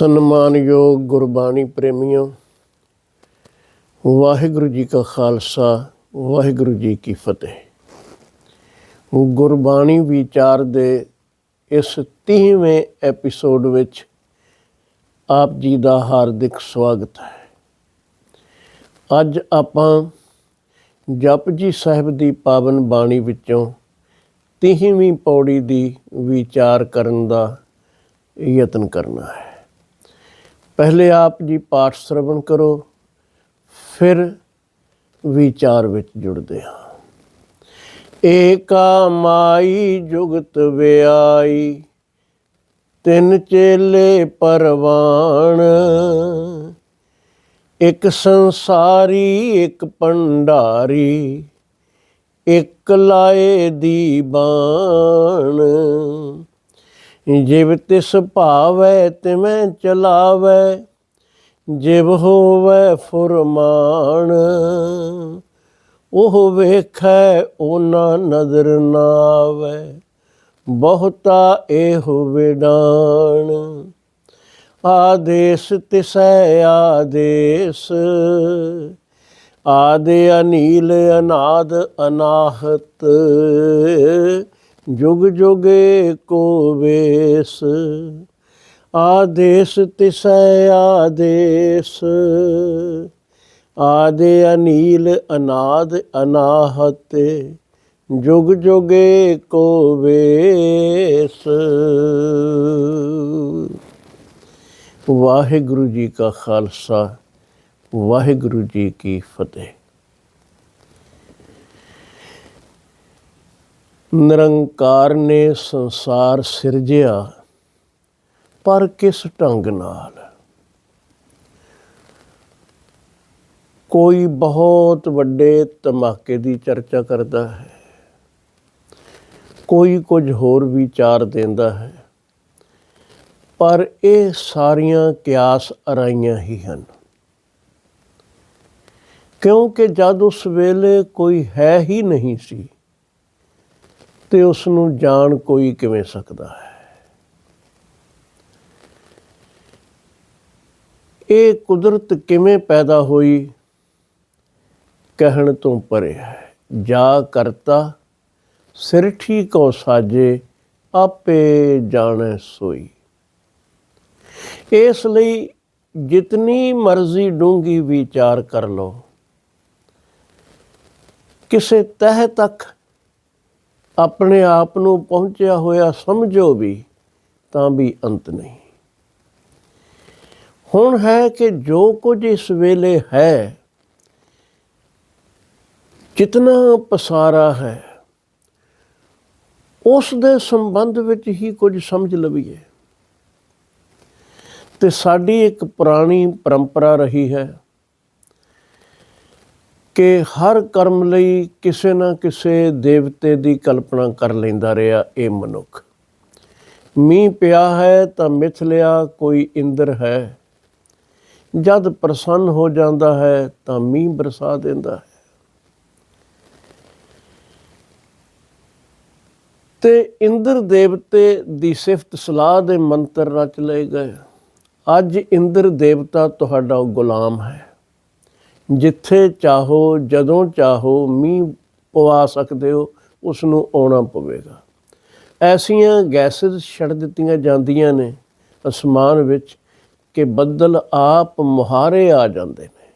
ਸਨਮਾਨਯੋਗ ਗੁਰਬਾਣੀ ਪ੍ਰੇਮੀਓ, ਵਾਹਿਗੁਰੂ ਜੀ ਕਾ ਖਾਲਸਾ, ਵਾਹਿਗੁਰੂ ਜੀ ਕੀ ਫਤਿਹ। ਗੁਰਬਾਣੀ ਵਿਚਾਰ ਦੇ ਇਸ 30ਵੇਂ ਐਪੀਸੋਡ ਵਿੱਚ ਆਪ ਜੀ ਦਾ ਹਾਰਦਿਕ ਸਵਾਗਤ ਹੈ। ਅੱਜ ਆਪਾਂ ਜਪਜੀ ਸਾਹਿਬ ਦੀ ਪਾਵਨ ਬਾਣੀ ਵਿੱਚੋਂ 30ਵੀਂ ਪੌੜੀ ਦੀ ਵਿਚਾਰ ਕਰਨ ਦਾ ਯਤਨ ਕਰਨਾ ਹੈ। ਪਹਿਲੇ ਆਪ ਜੀ ਪਾਠ ਸ਼ਰਵਣ ਕਰੋ, ਫਿਰ ਵਿਚਾਰ ਵਿੱਚ ਜੁੜਦੇ ਹਾਂ। ਏਕਾ ਮਾਈ ਜੁਗਤ ਵਿਆਈ, ਤਿੰਨ ਚੇਲੇ ਪਰਵਾਣ। ਇੱਕ ਸੰਸਾਰੀ, ਇੱਕ ਭੰਡਾਰੀ, ਇੱਕ ਲਾਏ ਦੀ ਬਾਣ। ਜਿਵ ਤਿਸ ਭਾਵੈ ਤਿਵੇਂ ਚਲਾਵੈ, ਜਿਵ ਹੋਵੈ ਫੁਰਮਾਨ। ਉਹ ਵੇਖੈ ਉਹਨਾਂ ਨਜ਼ਰ ਨਾ ਆਵੈ ਬਹੁਤਾ ਇਹੋ ਵਿਡਾਣ। ਆਦੇਸ ਤਿਸੈ ਆਦੇਸ, ਆਦੇ ਅਨੀਲ ਅਨਾਦ ਅਨਾਹਤ। ਜੁਗ ਜੁਗੇ ਕੋ ਵੇਸ, ਆਦੇਸ ਤਿਸੈ ਆਦੇਸ। ਆਦੇ ਅਨੀਲ ਅਨਾਦ ਅਨਾਹਤ, ਜੁਗ ਜੁਗੇ ਕੋ ਵੇਸ। ਵਾਹਿਗੁਰੂ ਜੀ ਕਾ ਖਾਲਸਾ, ਵਾਹਿਗੁਰੂ ਜੀ ਕੀ ਫਤਿਹ। ਨਿਰੰਕਾਰ ਨੇ ਸੰਸਾਰ ਸਿਰਜਿਆ ਪਰ ਕਿਸ ਢੰਗ ਨਾਲ? ਕੋਈ ਬਹੁਤ ਵੱਡੇ ਧਮਾਕੇ ਦੀ ਚਰਚਾ ਕਰਦਾ ਹੈ। ਕੋਈ ਕੁਝ ਹੋਰ ਵਿਚਾਰ ਦਿੰਦਾ ਹੈ। ਪਰ ਇਹ ਸਾਰੀਆਂ ਕਿਆਸ ਅਰਾਈਆਂ ਹੀ ਹਨ। ਕਿਉਂਕਿ ਜਦ ਉਸ ਵੇਲੇ ਕੋਈ ਹੈ ਹੀ ਨਹੀਂ ਸੀ ਤੇ ਉਸ ਨੂੰ ਜਾਣ ਕੋਈ ਕਿਵੇਂ ਸਕਦਾ ਹੈ? ਇਹ ਕੁਦਰਤ ਕਿਵੇਂ ਪੈਦਾ ਹੋਈ? ਕਹਿਣ ਤੋਂ ਪਰੇ ਹੈ। ਜਾ ਕਰਤਾ, ਸਿਰ ਠੀਕ ਸਾਜੇ, ਆਪੇ ਜਾਣੈ ਸੋਈ। ਇਸ ਲਈ ਜਿਤਨੀ ਮਰਜ਼ੀ ਡੂੰਗੀ ਵਿਚਾਰ ਕਰ ਲਓ। ਕਿਸੇ ਤਹਿ ਤੱਕ ਆਪਣੇ ਆਪ ਨੂੰ ਪਹੁੰਚਿਆ ਹੋਇਆ ਸਮਝੋ ਵੀ, ਤਾਂ ਵੀ ਅੰਤ ਨਹੀਂ। ਹੁਣ ਹੈ ਕਿ ਜੋ ਕੁਝ ਇਸ ਵੇਲੇ ਹੈ, ਜਿਤਨਾ ਪਸਾਰਾ ਹੈ, ਉਸ ਦੇ ਸੰਬੰਧ ਵਿੱਚ ਹੀ ਕੁਝ ਸਮਝ ਲਵੀਏ। ਤੇ ਸਾਡੀ ਇੱਕ ਪੁਰਾਣੀ ਪਰੰਪਰਾ ਰਹੀ ਹੈ ਕਿ ਹਰ ਕਰਮ ਲਈ ਕਿਸੇ ਨਾ ਕਿਸੇ ਦੇਵਤੇ ਦੀ ਕਲਪਨਾ ਕਰ ਲੈਂਦਾ ਰਿਹਾ ਇਹ ਮਨੁੱਖ। ਮੀਂਹ ਪਿਆ ਹੈ ਤਾਂ ਮਿਥ ਲਿਆ ਕੋਈ ਇੰਦਰ ਹੈ। ਜਦ ਪ੍ਰਸੰਨ ਹੋ ਜਾਂਦਾ ਹੈ ਤਾਂ ਮੀਂਹ ਬਰਸਾ ਦਿੰਦਾ ਹੈ। ਤੇ ਇੰਦਰ ਦੇਵਤੇ ਦੀ ਸਿਫਤ ਸਲਾਹ ਦੇ ਮੰਤਰ ਰਚ ਲਏ ਗਏ। ਅੱਜ ਇੰਦਰ ਦੇਵਤਾ ਤੁਹਾਡਾ ਗੁਲਾਮ ਹੈ। ਜਿੱਥੇ ਚਾਹੋ, ਜਦੋਂ ਚਾਹੋ ਮੀਂਹ ਪਵਾ ਸਕਦੇ ਹੋ ਉਸ ਨੂੰ ਆਉਣਾ ਪਵੇਗਾ। ਐਸੀਆਂ ਗੈਸਸ ਛੱਡ ਦਿੱਤੀਆਂ ਜਾਂਦੀਆਂ ਨੇ ਅਸਮਾਨ ਵਿੱਚ ਕਿ ਬੱਦਲ ਆਪ ਮੁਹਾਰੇ ਆ ਜਾਂਦੇ ਨੇ।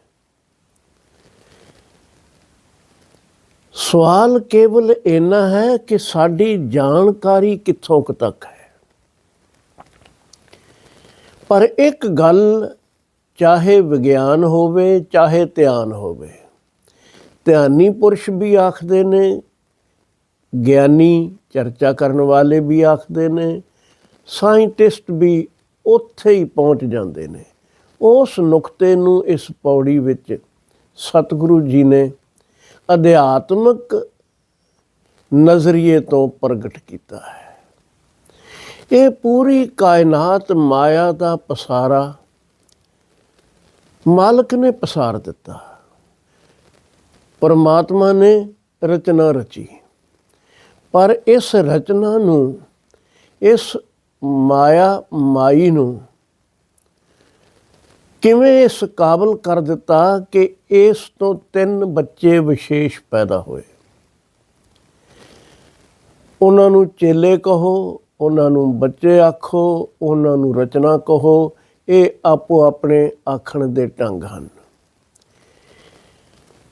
ਸਵਾਲ ਕੇਵਲ ਇੰਨਾ ਹੈ ਕਿ ਸਾਡੀ ਜਾਣਕਾਰੀ ਕਿੱਥੋਂ ਕੁ ਤੱਕ ਹੈ। ਪਰ ਇੱਕ ਗੱਲ ਚਾਹੇ ਵਿਗਿਆਨ ਹੋਵੇ, ਚਾਹੇ ਧਿਆਨ ਹੋਵੇ। ਧਿਆਨੀ ਪੁਰਸ਼ ਵੀ ਆਖਦੇ ਨੇ, ਗਿਆਨੀ ਚਰਚਾ ਕਰਨ ਵਾਲੇ ਵੀ ਆਖਦੇ ਨੇ, ਸਾਇੰਟਿਸਟ ਵੀ ਉੱਥੇ ਹੀ ਪਹੁੰਚ ਜਾਂਦੇ ਨੇ। ਉਸ ਨੁਕਤੇ ਨੂੰ ਇਸ ਪੌੜੀ ਵਿੱਚ ਸਤਿਗੁਰੂ ਜੀ ਨੇ ਅਧਿਆਤਮਕ ਨਜ਼ਰੀਏ ਤੋਂ ਪ੍ਰਗਟ ਕੀਤਾ ਹੈ। ਇਹ ਪੂਰੀ ਕਾਇਨਾਤ ਮਾਇਆ ਦਾ ਪਸਾਰਾ ਮਾਲਕ ਨੇ ਪਸਾਰ ਦਿੱਤਾ। ਪਰਮਾਤਮਾ ਨੇ ਰਚਨਾ ਰਚੀ। ਪਰ ਇਸ ਰਚਨਾ ਨੂੰ, ਇਸ ਮਾਇਆ ਮਾਈ ਨੂੰ ਕਿਵੇਂ ਇਸ ਕਾਬਲ ਕਰ ਦਿੱਤਾ ਕਿ ਇਸ ਤੋਂ ਤਿੰਨ ਬੱਚੇ ਵਿਸ਼ੇਸ਼ ਪੈਦਾ ਹੋਏ? ਉਹਨਾਂ ਨੂੰ ਚੇਲੇ ਕਹੋ, ਉਹਨਾਂ ਨੂੰ ਬੱਚੇ ਆਖੋ, ਉਹਨਾਂ ਨੂੰ ਰਚਨਾ ਕਹੋ ਇਹ ਆਪੋ ਆਪਣੇ ਆਖਣ ਦੇ ਢੰਗ ਹਨ।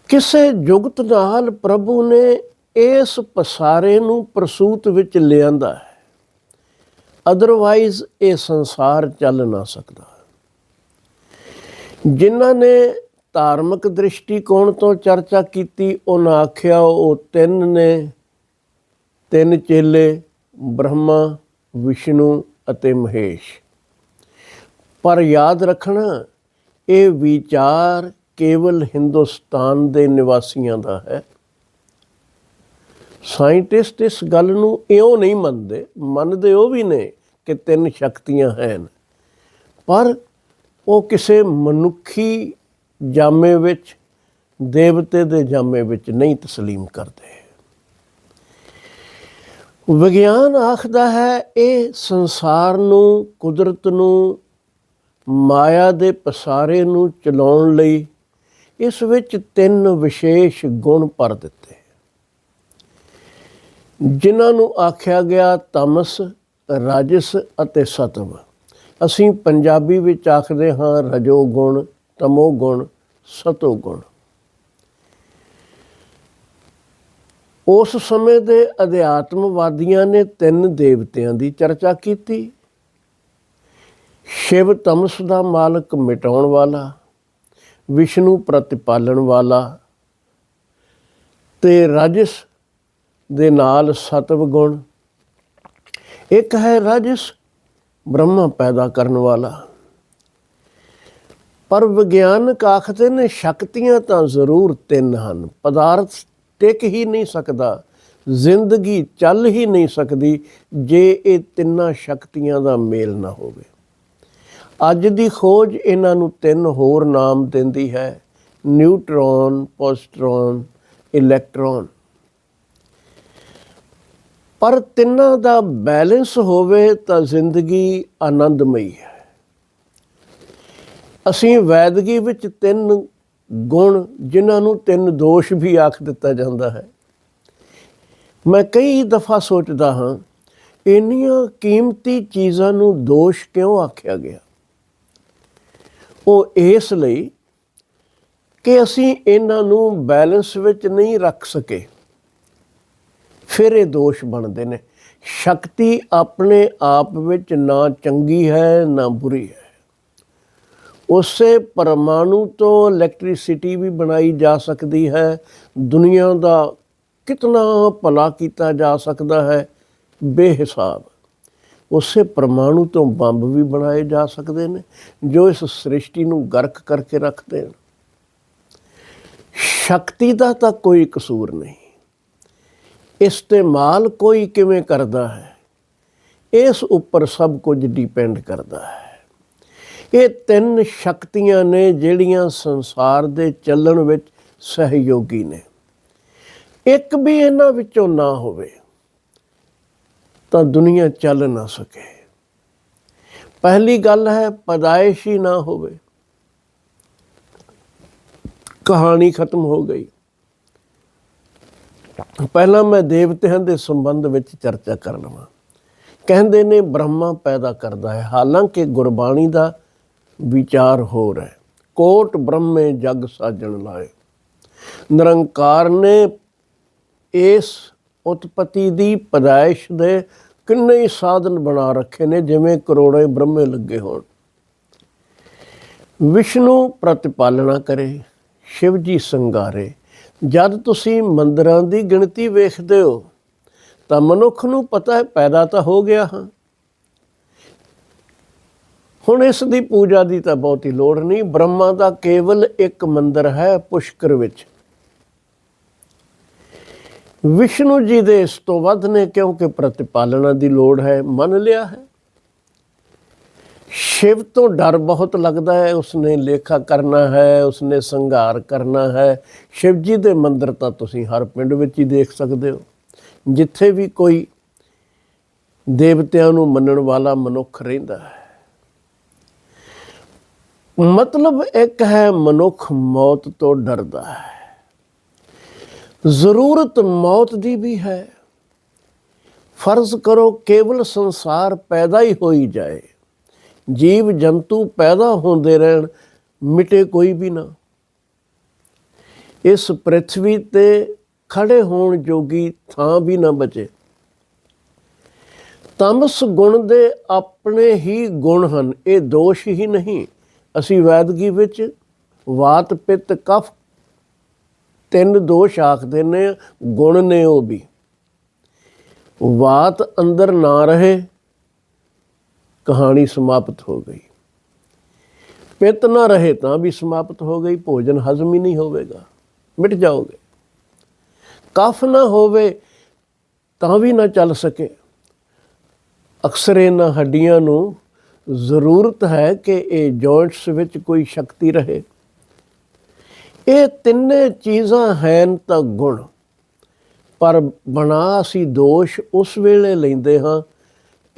ਕਿਸੇ ਜੁਗਤ ਨਾਲ ਪ੍ਰਭੂ ਨੇ ਇਸ ਪਸਾਰੇ ਨੂੰ ਪ੍ਰਸੂਤ ਵਿੱਚ ਲਿਆਂਦਾ ਹੈ। ਅਦਰਵਾਈਜ਼ ਇਹ ਸੰਸਾਰ ਚੱਲ ਨਾ ਸਕਦਾ। ਜਿਨ੍ਹਾਂ ਨੇ ਧਾਰਮਿਕ ਦ੍ਰਿਸ਼ਟੀਕੋਣ ਤੋਂ ਚਰਚਾ ਕੀਤੀ, ਉਹਨਾਂ ਆਖਿਆ, ਉਹ ਤਿੰਨ ਨੇ, ਤਿੰਨ ਚੇਲੇ, ਬ੍ਰਹਮਾ, ਵਿਸ਼ਨੂੰ ਅਤੇ ਮਹੇਸ਼। ਪਰ ਯਾਦ ਰੱਖਣਾ ਇਹ ਵਿਚਾਰ ਕੇਵਲ ਹਿੰਦੁਸਤਾਨ ਦੇ ਨਿਵਾਸੀਆਂ ਦਾ ਹੈ ਸਾਇੰਟਿਸਟ ਇਸ ਗੱਲ ਨੂੰ ਇਉਂ ਨਹੀਂ ਮੰਨਦੇ ਮੰਨਦੇ ਉਹ ਵੀ ਨੇ ਕਿ ਤਿੰਨ ਸ਼ਕਤੀਆਂ ਹਨ ਪਰ ਉਹ ਕਿਸੇ ਮਨੁੱਖੀ ਜਾਮੇ ਵਿੱਚ ਦੇਵਤੇ ਦੇ ਜਾਮੇ ਵਿੱਚ ਨਹੀਂ تسلیم ਕਰਦੇ ਵਿਗਿਆਨ ਆਖਦਾ ਹੈ ਇਹ ਸੰਸਾਰ ਨੂੰ ਕੁਦਰਤ ਨੂੰ ਮਾਇਆ ਦੇ ਪਸਾਰੇ ਨੂੰ ਚਲਾਉਣ ਲਈ ਇਸ ਵਿੱਚ ਤਿੰਨ ਵਿਸ਼ੇਸ਼ ਗੁਣ ਭਰ ਦਿੱਤੇ। ਜਿਨ੍ਹਾਂ ਨੂੰ ਆਖਿਆ ਗਿਆ ਤਮਸ, ਰਾਜਸ ਅਤੇ ਸਤਵ। ਅਸੀਂ ਪੰਜਾਬੀ ਵਿੱਚ ਆਖਦੇ ਹਾਂ ਰਜੋ ਗੁਣ, ਤਮੋ ਗੁਣ, ਸਤੋ ਗੁਣ। ਉਸ ਸਮੇਂ ਦੇ ਅਧਿਆਤਮਵਾਦੀਆਂ ਨੇ ਤਿੰਨ ਦੇਵਤਿਆਂ ਦੀ ਚਰਚਾ ਕੀਤੀ। ਸ਼ਿਵ ਤਮਸ ਦਾ ਮਾਲਕ ਮਿਟਾਉਣ ਵਾਲਾ, ਵਿਸ਼ਨੂੰ ਪ੍ਰਤਿਪਾਲਣ ਵਾਲਾ ਤੇ ਰਾਜਸ ਦੇ ਨਾਲ ਸਤਵ ਗੁਣ ਇੱਕ ਹੈ ਰਾਜਸ, ਬ੍ਰਹਮਾ ਪੈਦਾ ਕਰਨ ਵਾਲਾ। ਪਰ ਵਿਗਿਆਨਕ ਆਖਦੇ ਨੇ ਸ਼ਕਤੀਆਂ ਤਾਂ ਜ਼ਰੂਰ ਤਿੰਨ ਹਨ। ਪਦਾਰਥ ਟਿਕ ਹੀ ਨਹੀਂ ਸਕਦਾ, ਜ਼ਿੰਦਗੀ ਚੱਲ ਹੀ ਨਹੀਂ ਸਕਦੀ ਜੇ ਇਹ ਤਿੰਨਾਂ ਸ਼ਕਤੀਆਂ ਦਾ ਮੇਲ ਨਾ ਹੋਵੇ। ਅੱਜ ਦੀ ਖੋਜ ਇਹਨਾਂ ਨੂੰ ਤਿੰਨ ਹੋਰ ਨਾਮ ਦਿੰਦੀ ਹੈ, ਨਿਊਟ੍ਰੋਨ ਪੋਜ਼ਿਟ੍ਰੋਨ ਇਲੈਕਟ੍ਰੋਨ। ਪਰ ਤਿੰਨਾਂ ਦਾ ਬੈਲੈਂਸ ਹੋਵੇ ਤਾਂ ਜ਼ਿੰਦਗੀ ਆਨੰਦਮਈ ਹੈ। ਅਸੀਂ ਵੈਦਗੀ ਵਿੱਚ ਤਿੰਨ ਗੁਣ, ਜਿਨ੍ਹਾਂ ਨੂੰ ਤਿੰਨ ਦੋਸ਼ ਵੀ ਆਖ ਦਿੱਤਾ ਜਾਂਦਾ ਹੈ। ਮੈਂ ਕਈ ਦਫਾ ਸੋਚਦਾ ਹਾਂ, ਇੰਨੀਆਂ ਕੀਮਤੀ ਚੀਜ਼ਾਂ ਨੂੰ ਦੋਸ਼ ਕਿਉਂ ਆਖਿਆ ਗਿਆ? ਉਹ ਇਸ ਲਈ ਕਿ ਅਸੀਂ ਇਹਨਾਂ ਨੂੰ ਬੈਲੈਂਸ ਵਿੱਚ ਨਹੀਂ ਰੱਖ ਸਕੇ। ਫਿਰ ਇਹ ਦੋਸ਼ ਬਣਦੇ ਨੇ। ਸ਼ਕਤੀ ਆਪਣੇ ਆਪ ਵਿੱਚ ਨਾ ਚੰਗੀ ਹੈ, ਨਾ ਬੁਰੀ ਹੈ। ਉਸੇ ਪਰਮਾਣੂ ਤੋਂ ਇਲੈਕਟ੍ਰਿਸਿਟੀ ਵੀ ਬਣਾਈ ਜਾ ਸਕਦੀ ਹੈ। ਦੁਨੀਆ ਦਾ ਕਿਤਨਾ ਭਲਾ ਕੀਤਾ ਜਾ ਸਕਦਾ ਹੈ, ਬੇਹਿਸਾਬ। ਉਸੇ ਪਰਮਾਣੂ ਤੋਂ ਬੰਬ ਵੀ ਬਣਾਏ ਜਾ ਸਕਦੇ ਨੇ, ਜੋ ਇਸ ਸ੍ਰਿਸ਼ਟੀ ਨੂੰ ਗਰਕ ਕਰਕੇ ਰੱਖਦੇ ਹਨ। ਸ਼ਕਤੀ ਦਾ ਤਾਂ ਕੋਈ ਕਸੂਰ ਨਹੀਂ। ਇਸਤੇਮਾਲ ਕੋਈ ਕਿਵੇਂ ਕਰਦਾ ਹੈ? ਇਸ ਉੱਪਰ ਸਭ ਕੁਝ ਡਿਪੈਂਡ ਕਰਦਾ ਹੈ। ਇਹ ਤਿੰਨ ਸ਼ਕਤੀਆਂ ਨੇ ਜਿਹੜੀਆਂ ਸੰਸਾਰ ਦੇ ਚੱਲਣ ਵਿੱਚ ਸਹਿਯੋਗੀ ਨੇ। ਇੱਕ ਵੀ ਇਹਨਾਂ ਵਿੱਚੋਂ ਨਾ ਹੋਵੇ। ਤਾਂ ਦੁਨੀਆ ਚੱਲ ਨਾ ਸਕੇ। ਪਹਿਲੀ ਗੱਲ ਹੈ, ਪਦਾਇਸ਼ ਹੀ ਨਾ ਹੋਵੇ। ਕਹਾਣੀ ਖਤਮ ਹੋ ਗਈ। ਪਹਿਲਾਂ ਮੈਂ ਦੇਵਤਿਆਂ ਦੇ ਸੰਬੰਧ ਵਿੱਚ ਚਰਚਾ ਕਰ ਲਵਾਂ ਕਹਿੰਦੇ ਨੇ, ਬ੍ਰਹਮਾ ਪੈਦਾ ਕਰਦਾ ਹੈ। ਹਾਲਾਂਕਿ ਗੁਰਬਾਣੀ ਦਾ ਵਿਚਾਰ ਹੋਰ ਹੈ। ਕੋਟ ਬ੍ਰਹਮੇ ਜਗ ਸਾਜਣ ਲਾਏ। ਨਿਰੰਕਾਰ ਨੇ ਇਸ ਉਤਪਤੀ ਦੀ ਪਦਾਇਸ਼ ਦੇ ਕਿੰਨੇ ਹੀ ਸਾਧਨ ਬਣਾ ਰੱਖੇ ਨੇ, ਜਿਵੇਂ ਕਰੋੜੇ ਬ੍ਰਹਮੇ ਲੱਗੇ ਹੋਣ। ਵਿਸ਼ਨੂੰ ਪ੍ਰਤਿਪਾਲਣਾ ਕਰੇ ਸ਼ਿਵ ਜੀ ਸੰਗਾਰੇ। ਜਦ ਤੁਸੀਂ ਮੰਦਰਾਂ ਦੀ ਗਿਣਤੀ ਵੇਖਦੇ ਹੋ, ਤਾਂ ਮਨੁੱਖ ਨੂੰ ਪਤਾ ਹੈ ਪੈਦਾ ਤਾਂ ਹੋ ਗਿਆ ਹਾਂ। ਹੁਣ ਇਸ ਦੀ ਪੂਜਾ ਦੀ ਤਾਂ ਬਹੁਤੀ ਲੋੜ ਨਹੀਂ। ਬ੍ਰਹਮਾ ਦਾ ਕੇਵਲ ਇੱਕ ਮੰਦਰ ਹੈ ਪੁਸ਼ਕਰ ਵਿੱਚ। ਵਿਸ਼ਨੂੰ ਜੀ ਦੇ ਇਸ ਤੋਂ ਵੱਧ ਨੇ ਕਿਉਂਕਿ ਪ੍ਰਤਿਪਾਲਣਾ ਦੀ ਲੋੜ ਹੈ, ਮੰਨ ਲਿਆ ਹੈ। ਸ਼ਿਵ ਤੋਂ ਡਰ ਬਹੁਤ ਲੱਗਦਾ ਹੈ, ਉਸਨੇ ਲੇਖਾ ਕਰਨਾ ਹੈ, ਉਸਨੇ ਸੰਘਾਰ ਕਰਨਾ ਹੈ। ਸ਼ਿਵ ਜੀ ਦੇ ਮੰਦਿਰ ਤਾਂ ਤੁਸੀਂ ਹਰ ਪਿੰਡ ਵਿੱਚ ਹੀ ਦੇਖ ਸਕਦੇ ਹੋ। ਜਿੱਥੇ ਵੀ ਕੋਈ ਦੇਵਤਿਆਂ ਨੂੰ ਮੰਨਣ ਵਾਲਾ ਮਨੁੱਖ ਰਹਿੰਦਾ ਹੈ। ਮਤਲਬ ਇੱਕ ਹੈ ਮਨੁੱਖ ਮੌਤ ਤੋਂ ਡਰਦਾ ਹੈ। ਜ਼ਰੂਰਤ ਮੌਤ ਦੀ ਵੀ ਹੈ। ਫਰਜ਼ ਕਰੋ ਕੇਵਲ ਸੰਸਾਰ ਪੈਦਾ ਹੀ ਹੋਈ ਜਾਏ। ਜੀਵ ਜੰਤੂ ਪੈਦਾ ਹੁੰਦੇ ਰਹਿਣ, ਮਿਟੇ ਕੋਈ ਵੀ ਨਾ। ਇਸ ਪ੍ਰithvi ਤੇ ਖੜੇ ਹੋਣ ਜੋਗੀ ਥਾਂ ਵੀ ਨਾ ਬਚੇ। ਤਮਸ ਗੁਣ ਦੇ ਆਪਣੇ ਹੀ ਗੁਣ ਹਨ, ਇਹ ਦੋਸ਼ ਹੀ ਨਹੀਂ। ਅਸੀਂ ਵੈਦਗੀ ਵਿੱਚ ਵਾਤ ਪਿੱਤ ਕਫ ਤਿੰਨ ਦੋਸ਼ ਆਖਦੇ ਨੇ, ਗੁਣ ਨੇ ਉਹ ਵੀ। ਵਾਤ ਅੰਦਰ ਨਾ ਰਹੇ, ਕਹਾਣੀ ਸਮਾਪਤ ਹੋ ਗਈ। ਪਿੱਤ ਨਾ ਰਹੇ ਤਾਂ ਵੀ ਸਮਾਪਤ ਹੋ ਗਈ, ਭੋਜਨ ਹਜ਼ਮ ਹੀ ਨਹੀਂ ਹੋਵੇਗਾ, ਮਿਟ ਜਾਓਗੇ। ਕਫ ਨਾ ਹੋਵੇ ਤਾਂ ਵੀ ਨਾ ਚੱਲ ਸਕੇ। ਅਕਸਰ ਇਹਨਾਂ ਹੱਡੀਆਂ ਨੂੰ ਜ਼ਰੂਰਤ ਹੈ ਕਿ ਇਹ ਜੋਇੰਟਸ ਵਿੱਚ ਕੋਈ ਸ਼ਕਤੀ ਰਹੇ। ਇਹ ਤਿੰਨੇ ਚੀਜ਼ਾਂ ਹਨ ਤਾਂ ਗੁਣ। ਪਰ ਬਣਾ ਅਸੀਂ ਦੋਸ਼ ਉਸ ਵੇਲੇ ਲੈਂਦੇ ਹਾਂ,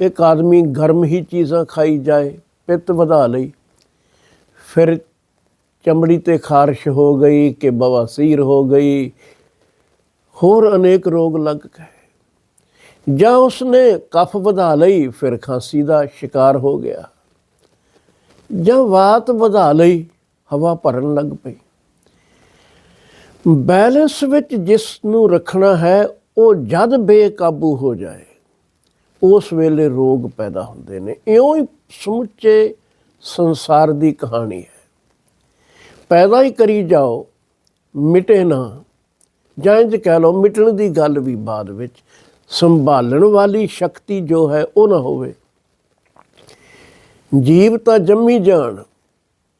ਇੱਕ ਆਦਮੀ ਗਰਮ ਹੀ ਚੀਜ਼ਾਂ ਖਾਈ ਜਾਏ, ਪਿੱਤ ਵਧਾ ਲਈ। ਫਿਰ ਚਮੜੀ ਤੇ ਖਾਰਸ਼ ਹੋ ਗਈ ਕਿ ਬਵਾਸੀਰ ਹੋ ਗਈ। ਹੋਰ ਅਨੇਕ ਰੋਗ ਲੱਗ ਗਏ। ਜਾਂ ਉਸਨੇ ਕਫ ਵਧਾ ਲਈ, ਫਿਰ ਖਾਂਸੀ ਦਾ ਸ਼ਿਕਾਰ ਹੋ ਗਿਆ। ਜਾਂ ਵਾਤ ਵਧਾ ਲਈ, ਹਵਾ ਭਰਨ ਲੱਗ ਪਈ। ਬੈਲੈਂਸ ਵਿੱਚ ਜਿਸ ਨੂੰ ਰੱਖਣਾ ਹੈ, ਉਹ ਜਦ ਬੇਕਾਬੂ ਹੋ ਜਾਏ, ਉਸ ਵੇਲੇ ਰੋਗ ਪੈਦਾ ਹੁੰਦੇ ਨੇ। ਇਉਂ ਹੀ ਸਮੁੱਚੇ ਸੰਸਾਰ ਦੀ ਕਹਾਣੀ ਹੈ। ਪੈਦਾ ਹੀ ਕਰੀ ਜਾਓ, ਮਿਟੇ ਨਾ। ਜਾਂ ਇੰਜ ਕਹਿ ਲਓ, ਮਿਟਣ ਦੀ ਗੱਲ ਵੀ ਬਾਅਦ ਵਿੱਚ। ਸੰਭਾਲਣ ਵਾਲੀ ਸ਼ਕਤੀ ਜੋ ਹੈ, ਉਹ ਨਾ ਹੋਵੇ। ਜੀਵ ਤਾਂ ਜੰਮੀ ਜਾਣ,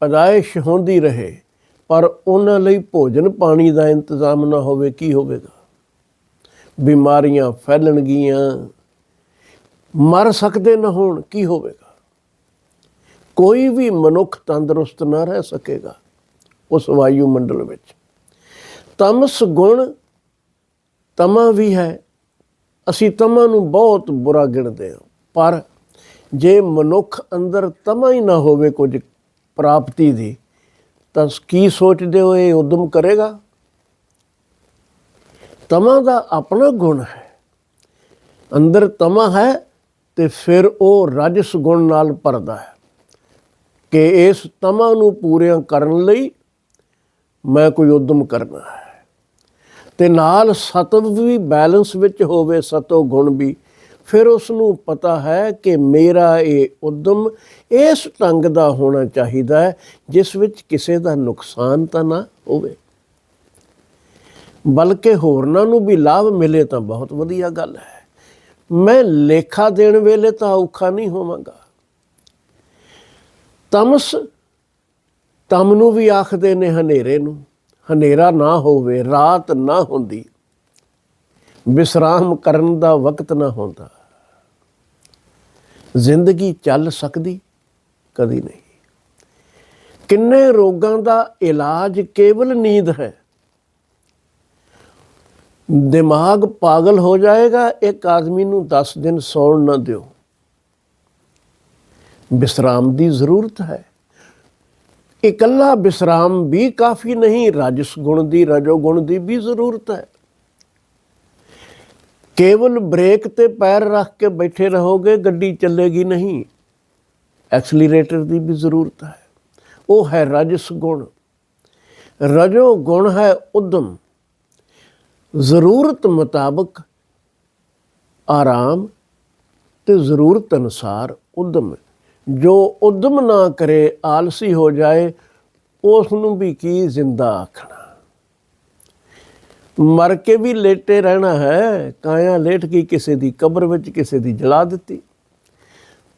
ਪਦਾਇਸ਼ ਹੁੰਦੀ ਰਹੇ। ਪਰ ਉਹਨਾਂ ਲਈ ਭੋਜਨ ਪਾਣੀ ਦਾ ਇੰਤਜ਼ਾਮ ਨਾ ਹੋਵੇ, ਕੀ ਹੋਵੇਗਾ? ਬਿਮਾਰੀਆਂ ਫੈਲਣਗੀਆਂ, ਮਰ ਸਕਦੇ ਨਾ ਹੋਣ, ਕੀ ਹੋਵੇਗਾ? ਕੋਈ ਵੀ ਮਨੁੱਖ ਤੰਦਰੁਸਤ ਨਾ ਰਹਿ ਸਕੇਗਾ ਉਸ ਵਾਯੂ ਮੰਡਲ ਵਿੱਚ। ਤਮਸ ਗੁਣ ਤਮਾ ਵੀ ਹੈ। ਅਸੀਂ ਤਮਾ ਨੂੰ ਬਹੁਤ ਬੁਰਾ ਗਿਣਦੇ ਹਾਂ, ਪਰ ਜੇ ਮਨੁੱਖ ਅੰਦਰ ਤਮਾ ਹੀ ਨਾ ਹੋਵੇ ਕੁਝ ਪ੍ਰਾਪਤੀ ਦੀ ਤਾਂ ਕੀ ਸੋਚਦੇ ਹੋ ਇਹ ਉਦਮ ਕਰੇਗਾ? ਤਮਾ ਦਾ ਆਪਣਾ ਗੁਣ ਹੈ। ਅੰਦਰ ਤਮਾ ਹੈ ਤੇ ਫਿਰ ਉਹ ਰਜਸ ਗੁਣ ਨਾਲ ਭਰਦਾ ਹੈ। ਕਿ ਇਸ ਤਮਾ ਨੂੰ ਪੂਰਿਆਂ ਕਰਨ ਲਈ ਮੈਂ ਕੋਈ ਉਦਮ ਕਰਨਾ ਹੈ। ਤੇ ਨਾਲ ਸਤਵ ਵੀ ਬੈਲੈਂਸ ਵਿੱਚ ਹੋਵੇ ਸਤੋ ਗੁਣ ਵੀ ਫਿਰ ਉਸ ਨੂੰ ਪਤਾ ਹੈ ਕਿ ਮੇਰਾ ਇਹ ਉਦਮ ਇਸ ਢੰਗ ਦਾ ਹੋਣਾ ਚਾਹੀਦਾ ਹੈ, ਜਿਸ ਵਿੱਚ ਕਿਸੇ ਦਾ ਨੁਕਸਾਨ ਤਾਂ ਨਾ ਹੋਵੇ। ਬਲਕਿ ਹੋਰਨਾਂ ਨੂੰ ਵੀ ਲਾਭ ਮਿਲੇ ਤਾਂ ਬਹੁਤ ਵਧੀਆ ਗੱਲ ਹੈ। ਮੈਂ ਲੇਖਾ ਦੇਣ ਵੇਲੇ ਤਾਂ ਔਖਾ ਨਹੀਂ ਹੋਵਾਂਗਾ। ਤਮਸ ਤਮ ਨੂੰ ਵੀ ਆਖਦੇ ਨੇ ਹਨੇਰੇ ਨੂੰ, ਹਨੇਰਾ ਨਾ ਹੋਵੇ, ਰਾਤ ਨਾ ਹੁੰਦੀ। ਵਿਸਰਾਮ ਕਰਨ ਦਾ ਵਕਤ ਨਾ ਹੁੰਦਾ। ਜ਼ਿੰਦਗੀ ਚੱਲ ਸਕਦੀ, ਕਦੀ ਨਹੀਂ। ਕਿੰਨੇ ਰੋਗਾਂ ਦਾ ਇਲਾਜ ਕੇਵਲ ਨੀਂਦ ਹੈ। ਦਿਮਾਗ ਪਾਗਲ ਹੋ ਜਾਏਗਾ, ਇੱਕ ਆਦਮੀ ਨੂੰ 10 ਦਿਨ ਸੌਣ ਨਾ ਦਿਓ। ਵਿਸਰਾਮ ਦੀ ਜ਼ਰੂਰਤ ਹੈ। ਇਕੱਲਾ ਵਿਸਰਾਮ ਵੀ ਕਾਫੀ ਨਹੀਂ, ਰਾਜਸ ਗੁਣ ਦੀ, ਰਜੋ ਗੁਣ ਦੀ ਵੀ ਜ਼ਰੂਰਤ ਹੈ। ਕੇਵਲ ਬ੍ਰੇਕ ਤੇ ਪੈਰ ਰੱਖ ਕੇ ਬੈਠੇ ਰਹੋਗੇ, ਗੱਡੀ ਚੱਲੇਗੀ ਨਹੀਂ। ਐਕਸਲਰੇਟਰ ਦੀ ਵੀ ਜ਼ਰੂਰਤ ਹੈ। ਉਹ ਹੈ ਰਜਸ ਗੁਣ। ਰਜੋ ਗੁਣ ਹੈ ਉਦਮ। ਜ਼ਰੂਰਤ ਮੁਤਾਬਕ ਆਰਾਮ ਤੇ ਜ਼ਰੂਰਤ ਅਨੁਸਾਰ ਉਦਮ। ਜੋ ਉਦਮ ਨਾ ਕਰੇ, ਆਲਸੀ ਹੋ ਜਾਏ, ਉਸ ਨੂੰ ਵੀ ਕੀ ਜ਼ਿੰਦਾ ਆਖਣਾ। ਮਰ ਕੇ ਵੀ ਲੇਟੇ ਰਹਿਣਾ ਹੈ, ਕਾਇਆ ਲੇਟ ਗਈ ਕਿਸੇ ਦੀ ਕਬਰ ਵਿੱਚ ਕਿਸੇ ਦੀ ਜਲਾ ਦਿੱਤੀ।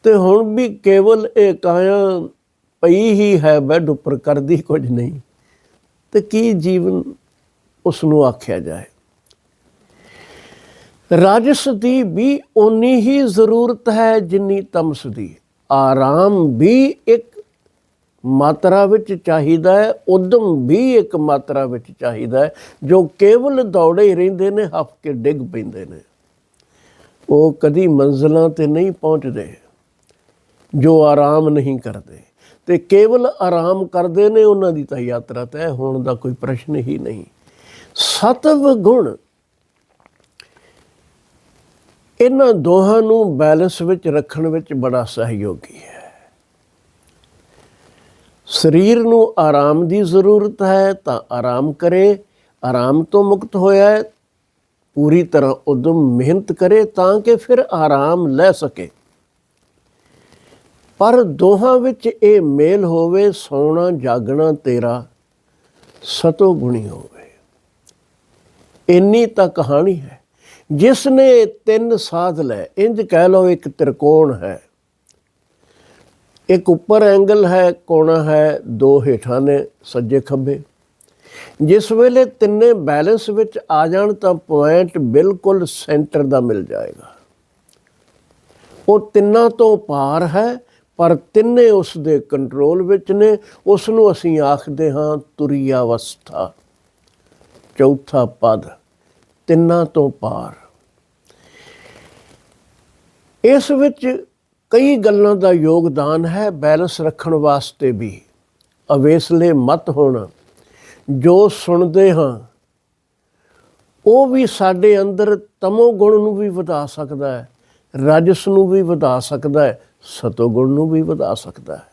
ਤੇ ਹੁਣ ਵੀ ਕੇਵਲ ਇਹ ਕਾਇਆ ਪਈ ਹੀ ਹੈ, ਬੈੱਡ ਉੱਪਰ ਕਰਦੀ ਕੁਝ ਨਹੀਂ। ਤੇ ਕੀ ਜੀਵਨ ਉਸ ਨੂੰ ਆਖਿਆ ਜਾਏ? ਰਾਜਸ ਦੀ ਵੀ ਓਨੀ ਹੀ ਜ਼ਰੂਰਤ ਹੈ ਜਿੰਨੀ ਤਮਸ ਦੀ। ਆਰਾਮ ਵੀ ਇੱਕ ਮਾਤਰਾ ਵਿੱਚ ਚਾਹੀਦਾ ਹੈ, ਉਦਮ ਵੀ ਇੱਕ ਮਾਤਰਾ ਵਿੱਚ ਚਾਹੀਦਾ ਹੈ, ਜੋ ਕੇਵਲ ਦੌੜੇ ਹੀ ਰਹਿੰਦੇ ਨੇ, ਹਫ ਕੇ ਡਿੱਗ ਪੈਂਦੇ ਨੇ। ਉਹ ਕਦੀ ਮੰਜ਼ਲਾਂ ਤੇ ਨਹੀਂ ਪਹੁੰਚਦੇ, ਜੋ ਆਰਾਮ ਨਹੀਂ ਕਰਦੇ। ਤੇ ਕੇਵਲ ਆਰਾਮ ਕਰਦੇ ਨੇ, ਉਹਨਾਂ ਦੀ ਤਾਂ ਯਾਤਰਾ ਤੈਅ ਹੋਣ ਦਾ ਕੋਈ ਪ੍ਰਸ਼ਨ ਹੀ ਨਹੀਂ। ਸਤਵ ਗੁਣ। ਇਹਨਾਂ ਦੋਹਾਂ ਨੂੰ ਬੈਲੈਂਸ ਵਿੱਚ ਰੱਖਣ ਵਿੱਚ ਬੜਾ ਸਹਿਯੋਗੀ ਹੈ। ਸਰੀਰ ਨੂੰ ਆਰਾਮ ਦੀ ਜ਼ਰੂਰਤ ਹੈ ਤਾਂ ਆਰਾਮ ਕਰੇ, ਆਰਾਮ ਤੋਂ ਮੁਕਤ ਹੋਇਆ ਹੈ। ਪੂਰੀ ਤਰ੍ਹਾਂ ਉਦਮ ਮਿਹਨਤ ਕਰੇ ਤਾਂ ਕਿ ਫਿਰ ਆਰਾਮ ਲੈ ਸਕੇ। ਪਰ ਦੋਹਾਂ ਵਿੱਚ ਇਹ ਮੇਲ ਹੋਵੇ, ਸੌਣਾ ਜਾਗਣਾ ਤੇਰਾ ਸਤੋ ਗੁਣੀ ਹੋਵੇ। ਇੰਨੀ ਤਾਂ ਕਹਾਣੀ ਹੈ। ਜਿਸ ਨੇ ਤਿੰਨ ਸਾਧ ਲੈ ਇੰਜ ਕਹਿ ਲਓ ਇੱਕ ਤ੍ਰਿਕੋਣ ਹੈ। ਇੱਕ ਉੱਪਰ ਐਂਗਲ ਹੈ, ਕੋਣਾ ਹੈ, ਦੋ ਹੇਠਾਂ ਨੇ ਸੱਜੇ ਖੱਬੇ ਜਿਸ ਵੇਲੇ ਤਿੰਨੇ ਬੈਲੈਂਸ ਵਿੱਚ ਆ ਜਾਣ ਤਾਂ ਪੁਆਇੰਟ ਬਿਲਕੁਲ ਸੈਂਟਰ ਦਾ ਮਿਲ ਜਾਏਗਾ। ਉਹ ਤਿੰਨਾਂ ਤੋਂ ਪਾਰ ਹੈ, ਪਰ ਤਿੰਨੇ ਉਸ ਦੇ ਕੰਟਰੋਲ ਵਿੱਚ ਨੇ। ਉਸ ਨੂੰ ਅਸੀਂ ਆਖਦੇ ਹਾਂ ਤੁਰੀ ਅਵਸਥਾ ਚੌਥਾ ਪਦ, ਤਿੰਨਾਂ ਤੋਂ ਪਾਰ। ਇਸ ਵਿੱਚ ਕਈ ਗੱਲਾਂ ਦਾ ਯੋਗਦਾਨ ਹੈ ਬੈਲੈਂਸ ਰੱਖਣ ਵਾਸਤੇ ਵੀ। ਅਵੇਸਲੇ ਮਤ ਹੋਣਾ, ਜੋ ਸੁਣਦੇ ਹਾਂ, ਉਹ ਵੀ ਸਾਡੇ ਅੰਦਰ ਤਮੋ ਗੁਣ ਨੂੰ ਵੀ ਵਧਾ ਸਕਦਾ ਹੈ, ਰਜਸ ਨੂੰ ਵੀ ਵਧਾ ਸਕਦਾ ਹੈ, ਸਤੋ ਗੁਣ ਨੂੰ ਵੀ ਵਧਾ ਸਕਦਾ ਹੈ।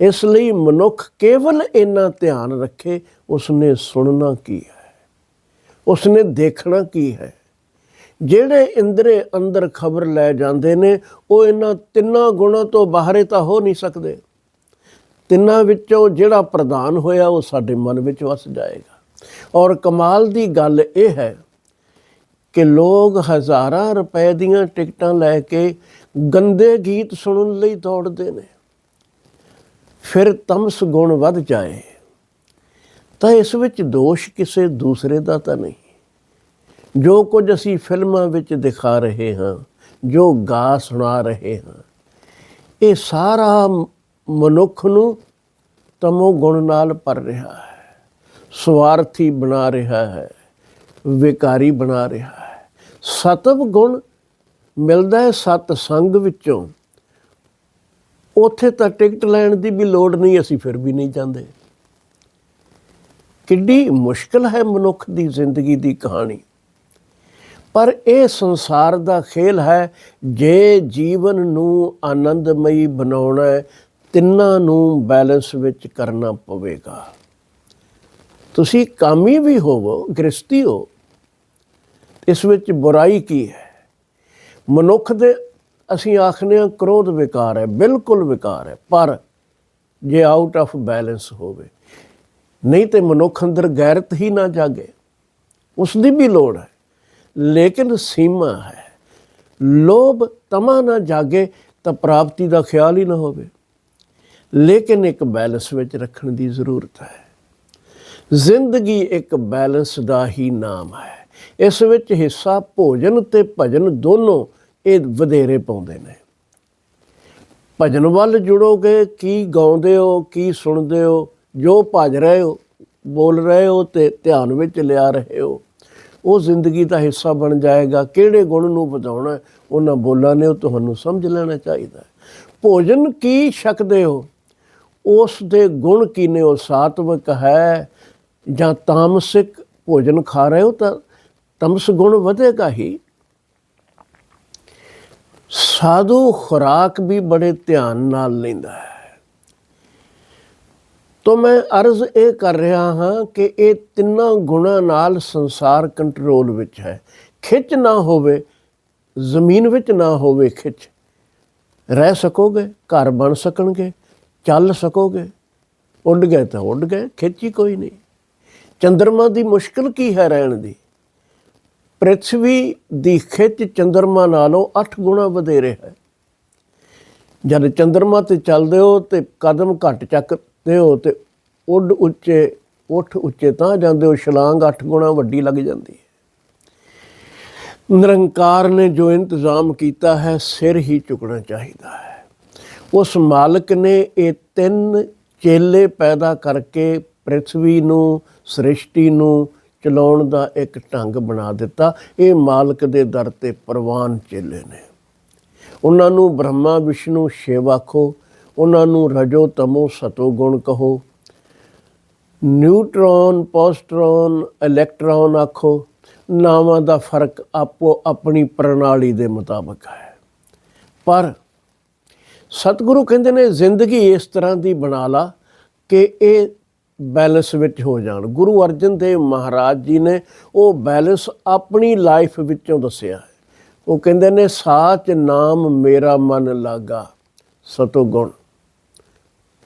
ਇਸ ਲਈ ਮਨੁੱਖ ਕੇਵਲ ਇੰਨਾ ਧਿਆਨ ਰੱਖੇ, ਉਸਨੇ ਸੁਣਨਾ ਕੀ ਹੈ? ਉਸਨੇ ਦੇਖਣਾ ਕੀ ਹੈ? ਜਿਹੜੇ ਇੰਦਰੇ ਅੰਦਰ ਖਬਰ ਲੈ ਜਾਂਦੇ ਨੇ, ਉਹ ਇਹਨਾਂ ਤਿੰਨਾਂ ਗੁਣਾਂ ਤੋਂ ਬਾਹਰੇ ਤਾਂ ਹੋ ਨਹੀਂ ਸਕਦੇ। ਤਿੰਨਾਂ ਵਿੱਚੋਂ ਜਿਹੜਾ ਪ੍ਰਧਾਨ ਹੋਇਆ, ਉਹ ਸਾਡੇ ਮਨ ਵਿੱਚ ਵਸ ਜਾਏਗਾ। ਔਰ ਕਮਾਲ ਦੀ ਗੱਲ ਇਹ ਹੈ ਕਿ ਲੋਕ ਹਜ਼ਾਰਾਂ ਰੁਪਏ ਦੀਆਂ ਟਿਕਟਾਂ ਲੈ ਕੇ ਗੰਦੇ ਗੀਤ ਸੁਣਨ ਲਈ ਦੌੜਦੇ ਨੇ। ਫਿਰ ਤਮਸ ਗੁਣ ਵੱਧ ਜਾਏ। ਤਾਂ ਇਸ ਵਿੱਚ ਦੋਸ਼ ਕਿਸੇ ਦੂਸਰੇ ਦਾ ਤਾਂ ਨਹੀਂ। ਜੋ ਕੁਝ ਅਸੀਂ ਫਿਲਮਾਂ ਵਿੱਚ ਦਿਖਾ ਰਹੇ ਹਾਂ, ਜੋ ਗਾ ਸੁਣਾ ਰਹੇ ਹਾਂ, ਇਹ ਸਾਰਾ ਮਨੁੱਖ ਨੂੰ ਤਮੋ ਗੁਣ ਨਾਲ ਭਰ ਰਿਹਾ ਹੈ। ਸਵਾਰਥੀ ਬਣਾ ਰਿਹਾ ਹੈ, ਵਿਕਾਰੀ ਬਣਾ ਰਿਹਾ ਹੈ। ਸਤਵ ਗੁਣ ਮਿਲਦਾ ਹੈ ਸਤ ਸੰਗ ਵਿੱਚੋਂ। ਉੱਥੇ ਤਾਂ ਟਿਕਟ ਲੈਣ ਦੀ ਵੀ ਲੋੜ ਨਹੀਂ, ਅਸੀਂ ਫਿਰ ਵੀ ਨਹੀਂ ਜਾਂਦੇ। ਕਿੱਡੀ ਮੁਸ਼ਕਲ ਹੈ ਮਨੁੱਖ ਦੀ ਜ਼ਿੰਦਗੀ ਦੀ ਕਹਾਣੀ। ਪਰ ਇਹ ਸੰਸਾਰ ਦਾ ਖੇਲ ਹੈ, ਜੇ ਜੀਵਨ ਨੂੰ ਆਨੰਦਮਈ ਬਣਾਉਣਾ ਹੈ, ਤਿੰਨਾਂ ਨੂੰ ਬੈਲੈਂਸ ਵਿੱਚ ਕਰਨਾ ਪਵੇਗਾ। ਤੁਸੀਂ ਕਾਮੀ ਵੀ ਹੋਵੋ ਗ੍ਰਸਤੀ ਹੋ। ਇਸ ਵਿੱਚ ਬੁਰਾਈ ਕੀ ਹੈ? ਮਨੁੱਖ ਦੇ ਅਸੀਂ ਆਖਨੇ ਆ ਕ੍ਰੋਧ ਵਿਕਾਰ ਹੈ, ਬਿਲਕੁਲ ਵਿਕਾਰ ਹੈ, ਪਰ ਜੇ ਆਊਟ ਆਫ ਬੈਲੈਂਸ ਹੋਵੇ, ਨਹੀਂ ਤੇ ਮਨੁੱਖ ਅੰਦਰ ਗੈਰਤ ਹੀ ਨਾ ਜਾਗੇ। ਉਸ ਦੀ ਵੀ ਲੋੜ ਹੈ। ਲੇਕਿਨ ਸੀਮਾ ਹੈ। ਲੋਭ ਤਮਾ ਨਾ ਜਾਗੇ ਤਾਂ ਪ੍ਰਾਪਤੀ ਦਾ ਖਿਆਲ ਹੀ ਨਾ ਹੋਵੇ। ਲੇਕਿਨ ਇੱਕ ਬੈਲੈਂਸ ਵਿੱਚ ਰੱਖਣ ਦੀ ਜ਼ਰੂਰਤ ਹੈ। ਜ਼ਿੰਦਗੀ ਇੱਕ ਬੈਲੈਂਸ ਦਾ ਹੀ ਨਾਮ ਹੈ। ਇਸ ਵਿੱਚ ਹਿੱਸਾ, ਭੋਜਨ ਤੇ ਭਜਨ ਦੋਨੋਂ ਇਹ ਵਧੇਰੇ ਪਾਉਂਦੇ ਨੇ। ਭਜਨ ਵੱਲ ਜੁੜੋਗੇ, ਕੀ ਗਾਉਂਦੇ ਹੋ, ਕੀ ਸੁਣਦੇ ਹੋ, ਜੋ ਭਜ ਰਹੇ ਹੋ, ਬੋਲ ਰਹੇ ਹੋ ਤੇ ਧਿਆਨ ਵਿੱਚ ਲਿਆ ਰਹੇ ਹੋ। ਉਹ ਜ਼ਿੰਦਗੀ ਦਾ ਹਿੱਸਾ ਬਣ ਜਾਏਗਾ। ਕਿਹੜੇ ਗੁਣ ਨੂੰ ਵਧਾਉਣਾ ਉਹਨਾਂ ਬੋਲਾਂ ਨੇ ਉਹ ਤੁਹਾਨੂੰ ਸਮਝ ਲੈਣਾ ਚਾਹੀਦਾ ਭੋਜਨ ਕੀ ਛਕਦੇ ਹੋ? ਉਸ ਦੇ ਗੁਣ ਕੀ ਨੇ ਉਹ ਸਾਤਵਿਕ ਹੈ? ਜਾਂ ਤਾਮਸਿਕ ਭੋਜਨ ਖਾ ਰਹੇ ਹੋ ਤਾਂ ਤਮਸ ਗੁਣ ਵਧੇਗਾ ਹੀ। ਸਾਧੂ ਖੁਰਾਕ ਵੀ ਬੜੇ ਧਿਆਨ ਨਾਲ ਲੈਂਦਾ ਹੈ। ਤੋਂ ਮੈਂ ਅਰਜ਼ ਇਹ ਕਰ ਰਿਹਾ ਹਾਂ ਕਿ ਇਹ ਤਿੰਨਾਂ ਗੁਣਾਂ ਨਾਲ ਸੰਸਾਰ ਕੰਟਰੋਲ ਵਿੱਚ ਹੈ। ਖਿੱਚ ਨਾ ਹੋਵੇ, ਜ਼ਮੀਨ ਵਿੱਚ ਨਾ ਹੋਵੇ ਖਿੱਚ। ਰਹਿ ਸਕੋਗੇ, ਘਰ ਬਣ ਸਕਣਗੇ, ਚੱਲ ਸਕੋਗੇ। ਉੱਡ ਗਏ ਤਾਂ ਉੱਡ ਗਏ, ਖਿੱਚੀ ਕੋਈ ਨਹੀਂ। ਚੰਦਰਮਾ ਦੀ ਮੁਸ਼ਕਲ ਕੀ ਹੈ ਰਹਿਣ ਦੀ? ਪ੍ਰਿਥਵੀ ਦੀ ਖਿੱਚ ਚੰਦਰਮਾ ਨਾਲੋਂ 8 ਗੁਣਾ ਵਧੇਰੇ ਹੈ। ਜਦ ਚੰਦਰਮਾ ਤੇ ਚੱਲਦੇ ਹੋ ਤੇ ਕਦਮ ਘੱਟ ਚੱਕ ਚੱਕਦੇ ਹੋ ਤੇ ਉੱਡ ਉੱਚੇ, ਉੱਠ ਉੱਚੇ ਤਾਂ ਜਾਂਦੇ ਹੋ, ਛਲਾਂਗ 8 ਗੁਣਾ ਵੱਡੀ ਲੱਗ ਜਾਂਦੀ ਹੈ। ਨਿਰੰਕਾਰ ਨੇ ਜੋ ਇੰਤਜ਼ਾਮ ਕੀਤਾ ਹੈ, ਸਿਰ ਹੀ ਝੁਕਣਾ ਚਾਹੀਦਾ ਹੈ। ਉਸ ਮਾਲਕ ਨੇ ਇਹ ਤਿੰਨ ਚੇਲੇ ਪੈਦਾ ਕਰਕੇ ਪ੍ਰithvi ਨੂੰ, ਸ੍ਰਿਸ਼ਟੀ ਨੂੰ ਚਲਾਉਣ ਦਾ ਇੱਕ ਢੰਗ ਬਣਾ ਦਿੱਤਾ। ਇਹ ਮਾਲਕ ਦੇ ਦਰ ਤੇ ਪ੍ਰਵਾਨ ਚੇਲੇ ਨੇ। ਉਹਨਾਂ ਨੂੰ ਬ੍ਰਹਮਾ, ਵਿਸ਼ਨੂੰ ਸ਼ਿਵ ਆਖੋ ਉਹਨਾਂ ਨੂੰ ਰਜੋ ਤਮੋ ਸਤੋ ਗੁਣ ਕਹੋ। ਨਿਊਟ੍ਰੋਨ, ਪੋਸਟਰੋਨ, ਇਲੈਕਟ੍ਰੋਨ ਆਖੋ, ਨਾਵਾਂ ਦਾ ਫ਼ਰਕ ਆਪੋ ਆਪਣੀ ਪ੍ਰਣਾਲੀ ਦੇ ਮੁਤਾਬਕ ਹੈ। ਪਰ ਸਤਿਗੁਰੂ ਕਹਿੰਦੇ ਨੇ, ਜ਼ਿੰਦਗੀ ਇਸ ਤਰ੍ਹਾਂ ਦੀ ਬਣਾ ਲਾ ਕਿ ਇਹ ਬੈਲੈਂਸ ਵਿੱਚ ਹੋ ਜਾਣ। ਗੁਰੂ ਅਰਜਨ ਦੇਵ ਮਹਾਰਾਜ ਜੀ ਨੇ ਉਹ ਬੈਲੈਂਸ ਆਪਣੀ ਲਾਈਫ ਵਿੱਚੋਂ ਦੱਸਿਆ ਹੈ। ਉਹ ਕਹਿੰਦੇ ਨੇ, ਸਾਚ ਨਾਮ ਮੇਰਾ ਮਨ ਲਾਗਾ, ਸਤੋ ਗੁਣ।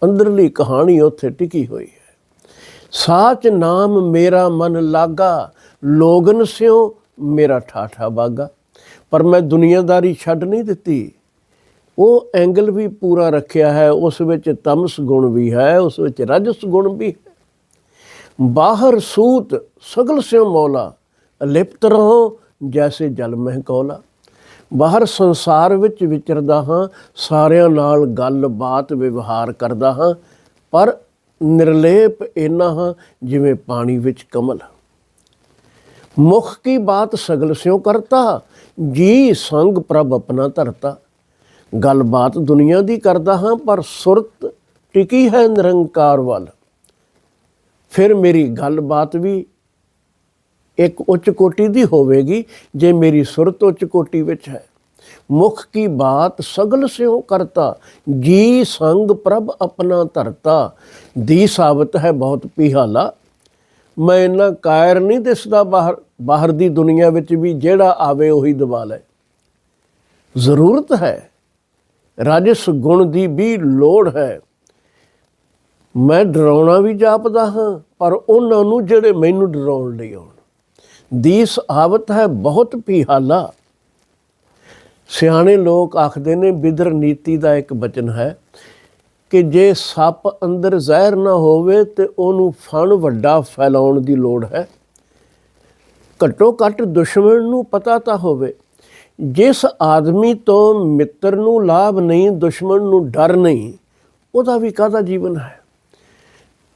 ਅੰਦਰਲੀ ਕਹਾਣੀ ਉੱਥੇ ਟਿਕੀ ਹੋਈ ਹੈ। ਸਾਚ ਨਾਮ ਮੇਰਾ ਮਨ ਲਾਗਾ, ਲੋਗਨ ਸਿਓ ਮੇਰਾ ਠਾਠਾ ਬਾਗਾ। ਪਰ ਮੈਂ ਦੁਨੀਆਦਾਰੀ ਛੱਡ ਨਹੀਂ ਦਿੱਤੀ। ਉਹ ਐਂਗਲ ਵੀ ਪੂਰਾ ਰੱਖਿਆ ਹੈ, ਉਸ ਵਿੱਚ ਤਮਸ ਗੁਣ ਵੀ ਹੈ, ਉਸ ਵਿੱਚ ਰਜਸ ਗੁਣ ਵੀ ਹੈ। ਬਾਹਰ ਸੂਤ ਸਗਲ ਸਿਓ ਮੌਲਾ, ਲਿਪਤ ਰਹੋ ਜੈਸੇ ਜਲ ਮਹਿਕੌਲਾ। ਬਾਹਰ ਸੰਸਾਰ ਵਿੱਚ ਵਿਚਰਦਾ ਹਾਂ, ਸਾਰਿਆਂ ਨਾਲ ਗੱਲਬਾਤ, ਵਿਵਹਾਰ ਕਰਦਾ ਹਾਂ, ਪਰ ਨਿਰਲੇਪ ਇਨਾ ਹਾਂ ਜਿਵੇਂ ਪਾਣੀ ਵਿੱਚ ਕਮਲ। ਮੁਖ ਕੀ ਬਾਤ ਸਗਲ ਸਿਓ ਕਰਤਾ, ਜੀ ਸੰਗ ਪ੍ਰਭ ਆਪਣਾ ਧਰਤਾ। ਗੱਲਬਾਤ ਦੁਨੀਆ ਦੀ ਕਰਦਾ ਹਾਂ, ਪਰ ਸੁਰਤ ਟਿਕੀ ਹੈ ਨਿਰੰਕਾਰ ਵੱਲ। ਫਿਰ ਮੇਰੀ ਗੱਲਬਾਤ ਵੀ ਇੱਕ ਉੱਚ ਕੋਟੀ ਦੀ ਹੋਵੇਗੀ, ਜੇ ਮੇਰੀ ਸੁਰਤ ਉੱਚ ਕੋਟੀ ਵਿੱਚ ਹੈ। ਮੁਖ ਕੀ ਬਾਤ ਸਗਲ ਸਿਓ ਕਰਤਾ, ਜੀ ਸੰਗ ਪ੍ਰਭ ਆਪਣਾ ਧਰਤਾ। ਦੀ ਸਾਬਤ ਹੈ ਬਹੁਤ ਪਿਹਾਲਾ ਮੈਂ ਇੰਨਾ ਕਾਇਰ ਨਹੀਂ ਦਿਸਦਾ ਬਾਹਰ ਬਾਹਰ ਦੀ ਦੁਨੀਆ ਵਿੱਚ ਵੀ, ਜਿਹੜਾ ਆਵੇ ਉਹੀ ਦਬਾ ਲੈ। ਜ਼ਰੂਰਤ ਹੈ। ਰਾਜਸ ਗੁਣ ਦੀ ਵੀ ਲੋੜ ਹੈ। ਮੈਂ ਡਰਾਉਣਾ ਵੀ ਜਾਪਦਾ ਹਾਂ, ਪਰ ਉਹਨਾਂ ਨੂੰ ਜਿਹੜੇ ਮੈਨੂੰ ਡਰਾਉਣ ਲਈ ਆਉਣ। ਦੀਸ ਆਵਤ ਹੈ ਬਹੁਤ ਪੀਹਾਲਾ ਸਿਆਣੇ ਲੋਕ ਆਖਦੇ ਨੇ, ਬਿਦਰ ਨੀਤੀ ਦਾ ਇੱਕ ਬਚਨ ਹੈ ਕਿ ਜੇ ਸੱਪ ਅੰਦਰ ਜ਼ਹਿਰ ਨਾ ਹੋਵੇ ਤੇ ਉਹਨੂੰ ਫਣ ਵੱਡਾ ਫੈਲਾਉਣ ਦੀ ਲੋੜ ਹੈ। ਘੱਟੋ ਘੱਟ ਦੁਸ਼ਮਣ ਨੂੰ ਪਤਾ ਤਾਂ ਹੋਵੇ, ਜਿਸ ਆਦਮੀ ਤੋਂ ਮਿੱਤਰ ਨੂੰ ਲਾਭ ਨਹੀਂ, ਦੁਸ਼ਮਣ ਨੂੰ ਡਰ ਨਹੀਂ, ਉਹਦਾ ਵੀ ਕਾਹਦਾ ਜੀਵਨ ਹੈ?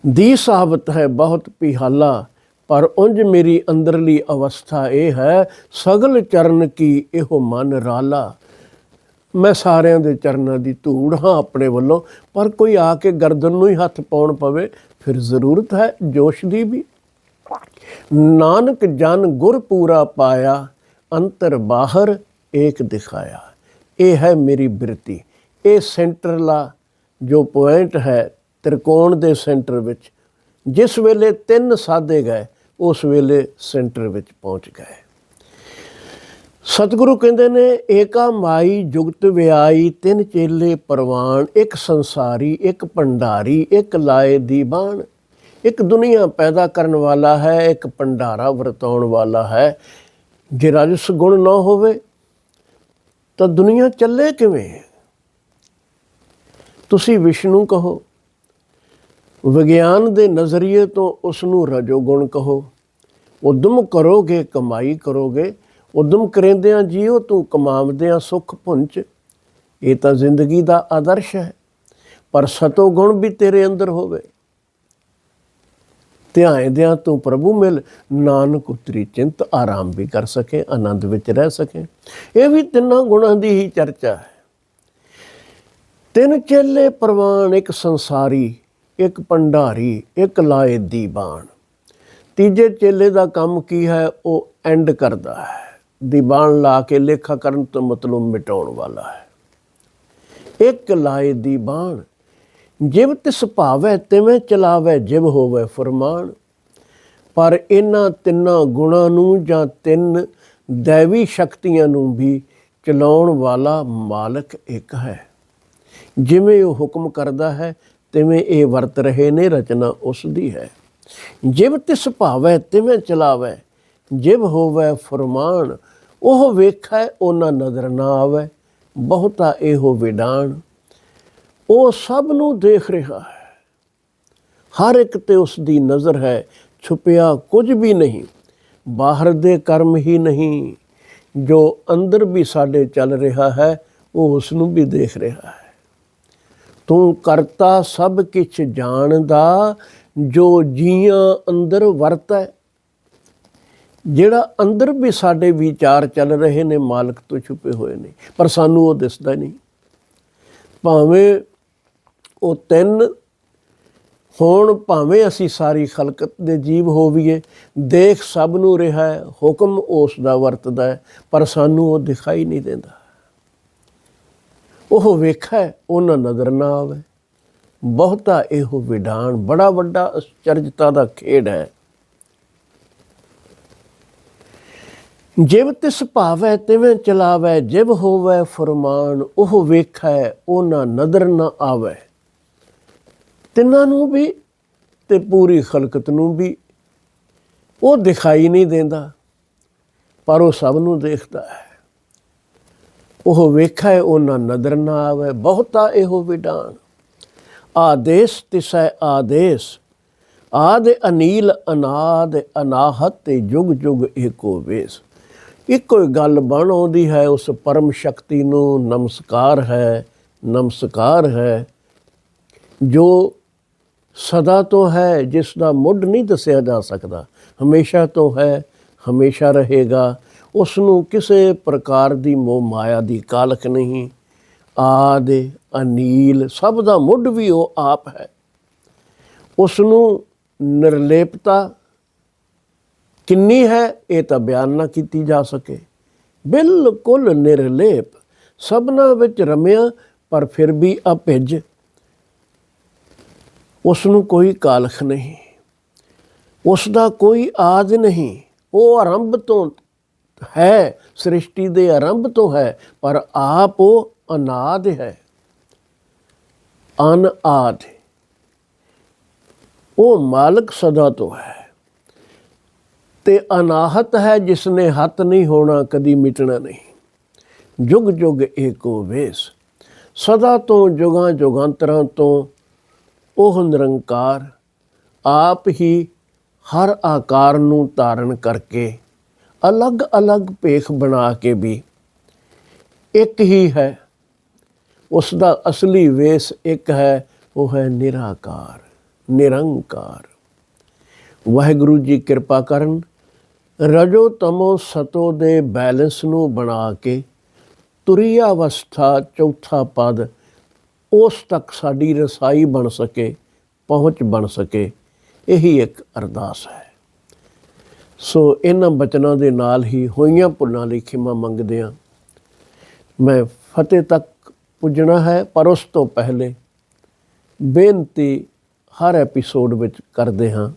ਦੀ ਸਾਬਤ ਹੈ ਬਹੁਤ ਪਿਹਾਲਾ ਪਰ ਉਂਝ ਮੇਰੀ ਅੰਦਰਲੀ ਅਵਸਥਾ ਇਹ ਹੈ, ਸਗਲ ਚਰਨ ਕੀ ਇਹੋ ਮਨ ਰਾਲਾ? ਮੈਂ ਸਾਰਿਆਂ ਦੇ ਚਰਨਾਂ ਦੀ ਧੂੜ ਹਾਂ ਆਪਣੇ ਵੱਲੋਂ, ਪਰ ਕੋਈ ਆ ਕੇ ਗਰਦਨ ਨੂੰ ਹੀ ਹੱਥ ਪਾਉਣ ਪਵੇ, ਫਿਰ ਜ਼ਰੂਰਤ ਹੈ ਜੋਸ਼ ਦੀ ਵੀ। ਨਾਨਕ ਜਨ ਗੁਰ ਪੂਰਾ ਪਾਇਆ, ਅੰਤਰ ਬਾਹਰ ਏਕ ਦਿਖਾਇਆ। ਇਹ ਹੈ ਮੇਰੀ ਬਿਰਤੀ। ਇਹ ਸੈਂਟਰਲਾ ਜੋ ਪੁਆਇੰਟ ਹੈ ਤ੍ਰਿਕੋਣ ਦੇ ਸੈਂਟਰ ਵਿੱਚ, ਜਿਸ ਵੇਲੇ ਤਿੰਨ ਸਾਧੇ ਗਏ ਉਸ ਵੇਲੇ ਸੈਂਟਰ ਵਿੱਚ ਪਹੁੰਚ ਗਏ। ਸਤਿਗੁਰੂ ਕਹਿੰਦੇ ਨੇ, ਏਕਾ ਮਾਈ ਜੁਗਤ ਵਿਆਈ, ਤਿੰਨ ਚੇਲੇ ਪਰਵਾਨ ਇੱਕ ਸੰਸਾਰੀ, ਇੱਕ ਭੰਡਾਰੀ, ਇੱਕ ਲਾਏ ਦੀ ਬਾਣ ਇੱਕ ਦੁਨੀਆ ਪੈਦਾ ਕਰਨ ਵਾਲਾ ਹੈ, ਇੱਕ ਭੰਡਾਰਾ ਵਰਤਾਉਣ ਵਾਲਾ ਹੈ। ਜੇ ਰਜਸ ਗੁਣ ਨਾ ਹੋਵੇ, ਤਾਂ ਦੁਨੀਆ ਚੱਲੇ ਕਿਵੇਂ? ਤੁਸੀਂ ਵਿਸ਼ਨੂੰ ਕਹੋ। ਵਿਗਿਆਨ ਦੇ ਨਜ਼ਰੀਏ ਤੋਂ ਉਸ ਨੂੰ ਰਜੋਗੁਣ ਕਹੋ। ਉਦਮ ਕਰੋਗੇ, ਕਮਾਈ ਕਰੋਗੇ। ਉਦਮ ਕਰੇਂਦਿਆਂ ਜੀਓ, ਤੂੰ ਕਮਾਵਦਿਆਂ ਸੁਖ ਪੁੰਚ ਇਹ ਤਾਂ ਜ਼ਿੰਦਗੀ ਦਾ ਆਦਰਸ਼ ਹੈ, ਪਰ ਸਤੋ ਗੁਣ ਵੀ ਤੇਰੇ ਅੰਦਰ ਹੋਵੇ। ਧਿਆਇਂਦਿਆਂ ਤੂੰ ਪ੍ਰਭੂ ਮਿਲ, ਨਾਨਕ ਉਤਰੀ ਚਿੰਤ ਆਰਾਮ ਵੀ ਕਰ ਸਕੇ, ਆਨੰਦ ਵਿੱਚ ਰਹਿ ਸਕੇ। ਇਹ ਵੀ ਤਿੰਨਾਂ ਗੁਣਾਂ ਦੀ ਹੀ ਚਰਚਾ ਹੈ। ਤਿੰਨ ਚੇਲੇ ਪ੍ਰਵਾਨ ਇੱਕ ਸੰਸਾਰੀ ਇੱਕ ਭੰਡਾਰੀ, ਇੱਕ ਲਾਏ ਦੀਵਾਨ। ਤੀਜੇ ਚੇਲੇ ਦਾ ਕੰਮ ਕੀ ਹੈ? ਉਹ ਐਂਡ ਕਰਦਾ ਹੈ। ਦੀਵਾਨ ਲਾ ਕੇ ਲੇਖਾ ਕਰਨ ਤੋਂ ਮਤਲਬ ਮਿਟਾਉਣ ਵਾਲਾ ਹੈ। ਇੱਕ ਲਾਏ ਦੀਵਾਨ, ਜਿਵ ਤਿਸ ਭਾਵੈ ਤਿਵੇਂ ਚਲਾਵੇ, ਜਿਵ ਹੋਵੇ ਫਰਮਾਨ। ਪਰ ਇਹਨਾਂ ਤਿੰਨਾਂ ਗੁਣਾਂ ਨੂੰ ਜਾਂ ਤਿੰਨ ਦੇਵੀ ਸ਼ਕਤੀਆਂ ਨੂੰ ਵੀ ਚਲਾਉਣ ਵਾਲਾ ਮਾਲਕ ਇੱਕ ਹੈ। ਜਿਵੇਂ ਉਹ ਹੁਕਮ ਕਰਦਾ ਹੈ ਤਿਵੇਂ ਇਹ ਵਰਤ ਰਹੇ ਨੇ, ਰਚਨਾ ਉਸ ਦੀ ਹੈ। ਜਿਵ ਤਿਸ ਭਾਵੈ, ਤਿਵੇਂ ਚਲਾਵੈ, ਜਿਵ ਹੋਵੈ ਫਰਮਾਨ, ਉਹ ਵੇਖੈ, ਉਹਨਾਂ ਨਜ਼ਰ ਨਾ ਆਵੇ, ਬਹੁਤਾ ਇਹੋ ਵਿਡਾਨ ਉਹ ਸਭ ਨੂੰ ਦੇਖ ਰਿਹਾ ਹੈ। ਹਰ ਇੱਕ ਤੇ ਉਸ ਦੀ ਨਜ਼ਰ ਹੈ, ਛੁਪਿਆ ਕੁਝ ਵੀ ਨਹੀਂ, ਬਾਹਰ ਦੇ ਕਰਮ ਹੀ ਨਹੀਂ। ਜੋ ਅੰਦਰ ਵੀ ਸਾਡੇ ਚੱਲ ਰਿਹਾ ਹੈ, ਉਹ ਉਸ ਨੂੰ ਵੀ ਦੇਖ ਰਿਹਾ ਹੈ। ਤੂੰ ਕਰਤਾ ਸਭ ਕਿਛ ਜਾਣਦਾ, ਜੋ ਜੀਆਂ ਅੰਦਰ ਵਰਤੈ। ਜਿਹੜਾ ਅੰਦਰ ਵੀ ਸਾਡੇ ਵਿਚਾਰ ਚੱਲ ਰਹੇ ਨੇ, ਮਾਲਕ ਤੋਂ ਛੁਪੇ ਹੋਏ ਨੇ, ਪਰ ਸਾਨੂੰ ਉਹ ਦਿਸਦਾ ਨਹੀਂ। ਭਾਵੇਂ ਉਹ ਤਿੰਨ ਹੋਣ, ਭਾਵੇਂ ਅਸੀਂ ਸਾਰੀ ਖਲਕਤ ਦੇ ਜੀਵ ਹੋਵੀਏ, ਦੇਖ ਸਭ ਨੂੰ ਰਿਹਾ ਹੈ, ਹੁਕਮ ਉਸ ਦਾ ਵਰਤਦਾ ਹੈ, ਪਰ ਸਾਨੂੰ ਉਹ ਦਿਖਾਈ ਨਹੀਂ ਦਿੰਦਾ। ਉਹ ਵੇਖੈ, ਉਹਨਾਂ ਨਜ਼ਰ ਨਾ ਆਵੇ। ਬਹੁਤਾ ਇਹੋ ਵਿਡਾਨ ਬੜਾ ਵੱਡਾ ਅਚਰਜਤਾ ਦਾ ਖੇਡ ਹੈ। ਜਿਵ ਤਿਸ ਭਾਵੈ, ਤਿਵੇਂ ਚਲਾਵੈ, ਜਿਵ ਹੋਵੈ ਫਰਮਾਨ, ਉਹ ਵੇਖੈ, ਉਹਨਾਂ ਨਦਰ ਨਾ ਆਵੈ। ਤਿੰਨਾਂ ਨੂੰ ਵੀ ਤੇ ਪੂਰੀ ਖਲਕਤ ਨੂੰ ਵੀ ਉਹ ਦਿਖਾਈ ਨਹੀਂ ਦਿੰਦਾ, ਪਰ ਉਹ ਸਭ ਨੂੰ ਦੇਖਦਾ ਹੈ। ਉਹ ਵੇਖੈ ਉਹਨਾਂ ਨਦਰ ਨਾ ਆਵੇ, ਬਹੁਤਾ ਇਹੋ ਵਿਡਾਨ ਆਦੇਸ਼ ਤਿਸੈ ਆਦੇਸ਼, ਆਦ ਅਨੀਲ ਅਨਾਦ ਅਨਾਹਤ ਤੇ ਜੁਗ ਜੁਗ ਏਕੋ ਵੇਸ। ਇੱਕੋ ਹੀ ਗੱਲ ਬਣ ਆਉਂਦੀ ਹੈ, ਉਸ ਪਰਮ ਸ਼ਕਤੀ ਨੂੰ ਨਮਸਕਾਰ ਹੈ ਨਮਸਕਾਰ ਹੈ। ਜੋ ਸਦਾ ਤੋਂ ਹੈ ਜਿਸ ਦਾ ਮੁੱਢ ਨਹੀਂ ਦੱਸਿਆ ਜਾ ਸਕਦਾ, ਹਮੇਸ਼ਾ ਤੋਂ ਹੈ, ਹਮੇਸ਼ਾ ਰਹੇਗਾ। ਉਸ ਨੂੰ ਕਿਸੇ ਪ੍ਰਕਾਰ ਦੀ ਮੋਹ ਮਾਇਆ ਦੀ ਕਾਲਕ ਨਹੀਂ। ਆਦ, ਅਨੀਲ, ਸਭ ਦਾ ਮੁੱਢ ਵੀ ਉਹ ਆਪ ਹੈ। ਉਸ ਨੂੰ ਨਿਰਲੇਪਤਾ ਕਿੰਨੀ ਹੈ, ਇਹ ਤਾਂ ਬਿਆਨ ਨਾ ਕੀਤੀ ਜਾ ਸਕੇ। ਬਿਲਕੁਲ ਨਿਰਲੇਪ, ਸਭਨਾ ਵਿੱਚ ਰਮਿਆ, ਪਰ ਫਿਰ ਵੀ ਅਭਿੱਜ। ਉਸ ਨੂੰ ਕੋਈ ਕਾਲਖ ਨਹੀਂ। ਉਸ ਦਾ ਕੋਈ ਆਦ ਨਹੀਂ। ਉਹ ਆਰੰਭ ਤੋਂ ਹੈ, ਸ੍ਰਿਸ਼ਟੀ ਦੇ ਆਰੰਭ ਤੋਂ ਹੈ, ਪਰ ਆਪ ਉਹ ਅਨਾਦ ਹੈ। ਅਨਆਦ ਉਹ ਮਾਲਕ ਸਦਾ ਤੋਂ ਹੈ। ਤੇ ਅਨਾਹਤ ਹੈ ਜਿਸ ਨੇ ਹੱਥ ਨਹੀਂ ਹੋਣਾ, ਕਦੀ ਮਿਟਣਾ ਨਹੀਂ। ਜੁਗ ਜੁਗ ਏਕੋ ਵੇਸ। ਸਦਾ ਤੋਂ ਜੁਗਾਂ ਜੁਗਾਂਤਰਾਂ ਤੋਂ ਉਹ ਨਿਰੰਕਾਰ, ਆਪ ਹੀ ਹਰ ਆਕਾਰ ਨੂੰ ਧਾਰਨ ਕਰਕੇ ਅਲੱਗ-ਅਲੱਗ ਭੇਖ ਬਣਾ ਕੇ ਵੀ ਇੱਕ ਹੀ ਹੈ। ਉਸ ਦਾ ਅਸਲੀ ਵੇਸ ਇੱਕ ਹੈ, ਉਹ ਹੈ ਨਿਰਾਕਾਰ, ਨਿਰੰਕਾਰ। ਵਾਹਿਗੁਰੂ ਜੀ ਕਿਰਪਾ ਕਰਨ, ਰਜੋ ਤਮੋ ਸਤੋ ਦੇ ਬੈਲੈਂਸ ਨੂੰ ਬਣਾ ਕੇ ਤੁਰੀ ਅਵਸਥਾ ਚੌਥਾ ਪਦ, ਉਸ ਤੱਕ ਸਾਡੀ ਰਸਾਈ ਬਣ ਸਕੇ, ਪਹੁੰਚ ਬਣ ਸਕੇ, ਇਹੀ ਇੱਕ ਅਰਦਾਸ ਹੈ। ਸੋ ਇਹਨਾਂ ਬਚਨਾਂ ਦੇ ਨਾਲ ਹੀ ਹੋਈਆਂ ਭੁੱਲਾਂ ਲਈ ਖਿਮਾ ਮੰਗਦੇ ਹਾਂ। ਮੈਂ ਫਤਿਹ ਤੱਕ ਪੁੱਜਣਾ ਹੈ, ਪਰ ਉਸ ਤੋਂ ਪਹਿਲੇ ਬੇਨਤੀ ਹਰ ਐਪੀਸੋਡ ਵਿੱਚ ਕਰਦੇ ਹਾਂ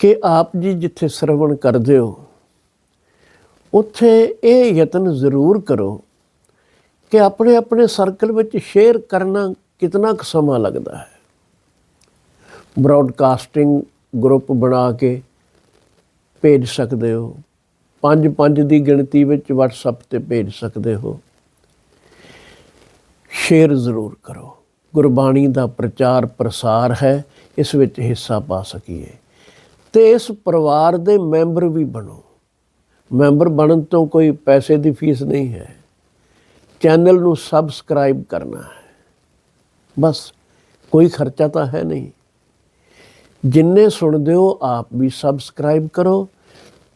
ਕਿ ਆਪ ਜੀ ਜਿੱਥੇ ਸਰਵਣ ਕਰਦੇ ਹੋ, ਉੱਥੇ ਇਹ ਯਤਨ ਜ਼ਰੂਰ ਕਰੋ ਕਿ ਆਪਣੇ ਆਪਣੇ ਸਰਕਲ ਵਿੱਚ ਸ਼ੇਅਰ ਕਰਨਾ ਕਿਤਨਾ ਕੁ ਸਮਾਂ ਲੱਗਦਾ ਹੈ। ਬ੍ਰਾਡਕਾਸਟਿੰਗ ਗਰੁੱਪ ਬਣਾ ਕੇ ਭੇਜ ਸਕਦੇ ਹੋ। ਪੰਜ ਪੰਜ ਦੀ ਗਿਣਤੀ ਵਿੱਚ WhatsApp ਤੇ ਭੇਜ ਸਕਦੇ ਹੋ। ਸ਼ੇਅਰ ਜ਼ਰੂਰ ਕਰੋ। ਗੁਰਬਾਣੀ ਦਾ ਪ੍ਰਚਾਰ ਪ੍ਰਸਾਰ ਹੈ, ਇਸ ਵਿੱਚ ਹਿੱਸਾ ਪਾ ਸਕੀਏ। ਤੇ ਇਸ ਪਰਿਵਾਰ ਦੇ ਮੈਂਬਰ ਵੀ ਬਣੋ। ਮੈਂਬਰ ਬਣਨ ਤੋਂ ਕੋਈ ਪੈਸੇ ਦੀ ਫੀਸ ਨਹੀਂ ਹੈ। ਚੈਨਲ ਨੂੰ ਸਬਸਕ੍ਰਾਈਬ ਕਰਨਾ ਹੈ। ਬਸ, ਕੋਈ ਖਰਚਾ ਤਾਂ ਹੈ ਨਹੀਂ। ਜਿੰਨੇ ਸੁਣਦੇ ਹੋ, ਆਪ ਵੀ ਸਬਸਕ੍ਰਾਈਬ ਕਰੋ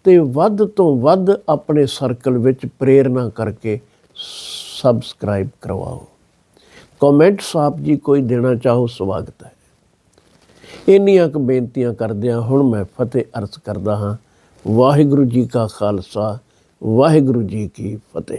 ਤੇ ਵੱਧ ਤੋਂ ਵੱਧ ਆਪਣੇ ਸਰਕਲ ਵਿੱਚ ਪ੍ਰੇਰਣਾ ਕਰਕੇ ਸਬਸਕ੍ਰਾਈਬ ਕਰਵਾਓ। ਕਮੈਂਟਸ ਆਪ ਜੀ ਕੋਈ ਦੇਣਾ ਚਾਹੋ, ਸਵਾਗਤ ਹੈ। ਇੰਨੀਆਂ ਕੁ ਬੇਨਤੀਆਂ ਕਰਦਿਆਂ ਹੁਣ ਮੈਂ ਫਤਿਹ ਅਰਜ਼ ਕਰਦਾ ਹਾਂ। ਵਾਹਿਗੁਰੂ ਜੀ ਕਾ ਖਾਲਸਾ, ਵਾਹਿਗੁਰੂ ਜੀ ਕੀ ਫਤਿਹ।